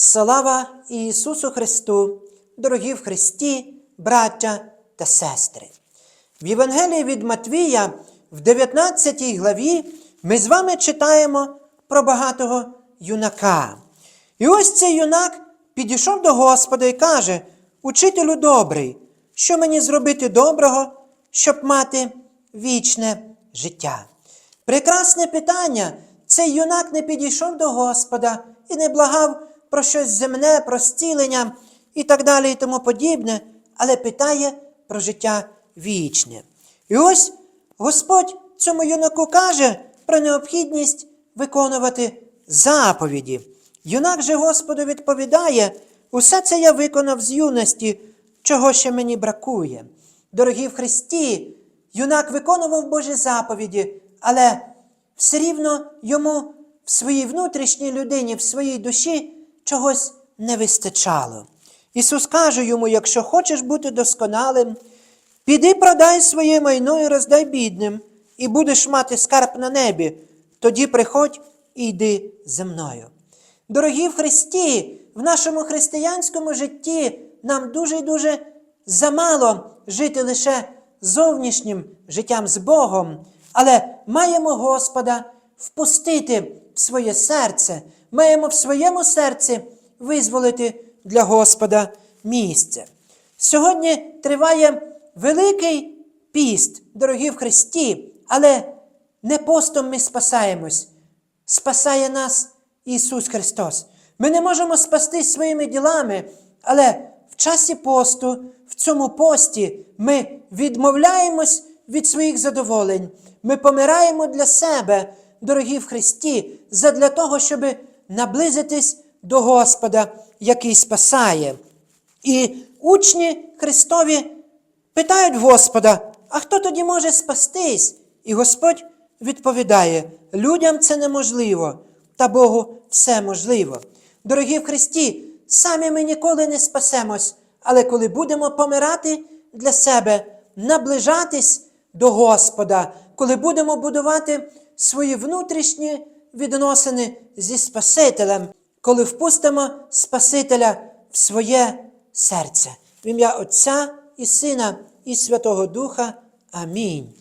Слава Ісусу Христу, дорогі в Христі, браття та сестри! В Євангелії від Матвія в 19 главі ми з вами читаємо про багатого юнака. І ось цей юнак підійшов до Господа і каже: Учителю добрий, що мені зробити доброго, щоб мати вічне життя? Прекрасне питання. Цей юнак не підійшов до Господа і не благав про щось земне, про зцілення і так далі, і тому подібне, але питає про життя вічне. І ось Господь цьому юнаку каже про необхідність виконувати заповіді. Юнак же Господу відповідає: усе це я виконав з юності, чого ще мені бракує. Дорогі в Христі, юнак виконував Божі заповіді, але все рівно йому в своїй внутрішній людині, в своїй душі чогось не вистачало. Ісус каже йому: якщо хочеш бути досконалим, піди продай своє майно і роздай бідним, і будеш мати скарб на небі, тоді приходь і йди зі мною. Дорогі в Христі, в нашому християнському житті нам дуже і дуже замало жити лише зовнішнім життям з Богом, але маємо Господа впустити в своє серце, маємо в своєму серці визволити для Господа місце. Сьогодні триває великий піст, дорогі в Христі, але не постом ми спасаємось. Спасає нас Ісус Христос. Ми не можемо спастись своїми ділами, але в часі посту, в цьому пості, ми відмовляємось від своїх задоволень. Ми помираємо для себе, дорогі в Христі, задля того, щоб наблизитись до Господа, який спасає. І учні Христові питають Господа, а хто тоді може спастись? І Господь відповідає: людям це неможливо, та Богу все можливо. Дорогі в Христі, самі ми ніколи не спасемось, але коли будемо помирати для себе, наближатись до Господа, коли будемо будувати свої внутрішні відносини зі Спасителем, коли впустимо Спасителя в своє серце. В ім'я Отця і Сина, і Святого Духа. Амінь.